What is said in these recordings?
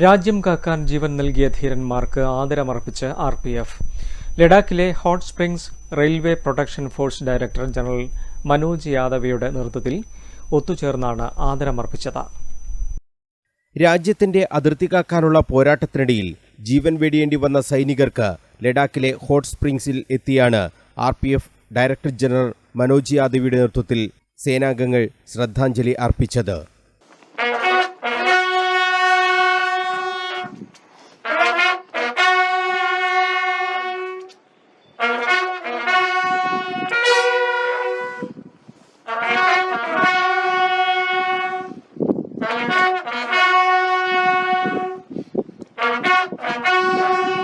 രാജ്യം കാക്കാൻ ജീവൻ നൽകിയ ധീരന്മാർക്ക് ആദരമർപ്പിച്ച് ആർ പി എഫ്. ലഡാക്കിലെ hot springs railway protection force director general Manoj യാദവയുടെ നേതൃത്വത്തിൽ ഒത്തുചേർന്നാണ് ആദരമർപ്പിച്ചത്. രാജ്യത്തിന്റെ അതിർത്തി കാക്കാനുള്ള പോരാട്ടത്തിനിടയിൽ ജീവൻ വെടിയേണ്ടി വന്ന സൈനികർക്ക് ലഡാക്കിലെ ഹോട്ട് സ്പ്രിംഗ്സിൽ എത്തിയാണ് R P F director general Manoj യാദവിയുടെ നേതൃത്വത്തിൽ സേനാംഗങ്ങൾ ശ്രദ്ധാഞ്ജലി അർപ്പിച്ചത്. Thank you.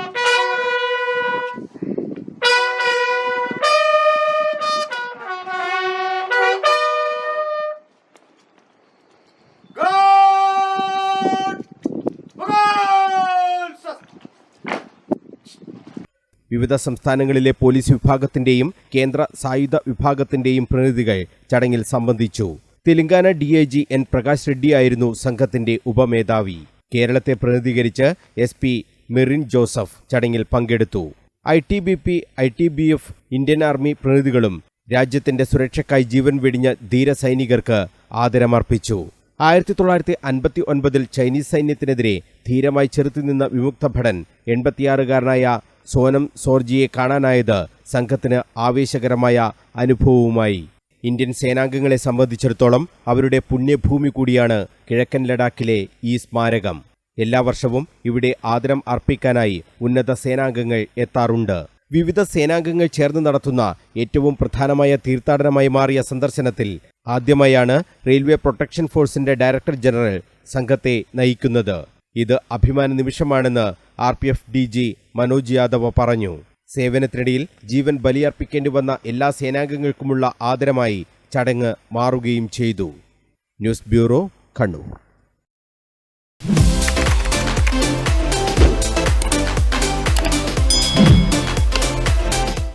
വിവിധ സംസ്ഥാനങ്ങളിലെ പോലീസ് വിഭാഗത്തിന്റെയും കേന്ദ്ര സായുധ വിഭാഗത്തിന്റെയും പ്രതിനിധികൾ ചടങ്ങിൽ സംബന്ധിച്ചു. Telangana D I G N Prakash റെഡ്ഡിയായിരുന്നു സംഘത്തിന്റെ ഉപമേധാവി. കേരളത്തെ പ്രതിനിധീകരിച്ച് എസ് പി മെറിൻ ജോസഫ് ചടങ്ങിൽ പങ്കെടുത്തു. I T B P I T B F Indian army പ്രതിനിധികളും രാജ്യത്തിന്റെ സുരക്ഷയ്ക്കായി ജീവൻ വെടിഞ്ഞ ധീര സൈനികർക്ക് ആദരമർപ്പിച്ചു. ആയിരത്തി തൊള്ളായിരത്തി അൻപത്തി ഒൻപതിൽ ചൈനീസ് സൈന്യത്തിനെതിരെ ധീരമായി ചെറുത്തുനിന്ന വിമുക്ത ഭടൻ എൺപത്തിയാറുകാരനായ സോനം സോർജിയെ കാണാനായത് സംഘത്തിന് ആവേശകരമായ അനുഭവവുമായി. ഇന്ത്യൻ സേനാംഗങ്ങളെ സംബന്ധിച്ചിടത്തോളം അവരുടെ പുണ്യഭൂമി കൂടിയാണ് കിഴക്കൻ ലഡാക്കിലെ ഈ സ്മാരകം. എല്ലാ വർഷവും ഇവിടെ ആദരം അർപ്പിക്കാനായി ഉന്നത സേനാംഗങ്ങൾ എത്താറുണ്ട്. വിവിധ സേനാംഗങ്ങൾ ചേർന്ന് നടത്തുന്ന ഏറ്റവും പ്രധാനമായ തീർത്ഥാടനമായി മാറിയ സന്ദർശനത്തിൽ ആദ്യമായാണ് റെയിൽവേ പ്രൊട്ടക്ഷൻ ഫോഴ്സിന്റെ ഡയറക്ടർ ജനറൽ സംഘത്തെ നയിക്കുന്നത്. ഇത് അഭിമാന നിമിഷമാണെന്ന് R P F D G Manoj Yadav പറഞ്ഞു. സേവനത്തിനിടയിൽ ജീവൻ ബലിയർപ്പിക്കേണ്ടി വന്ന എല്ലാ സേനാംഗങ്ങൾക്കുമുള്ള ആദരമായി ചടങ്ങ് മാറുകയും ചെയ്തു. News bureau Kannur.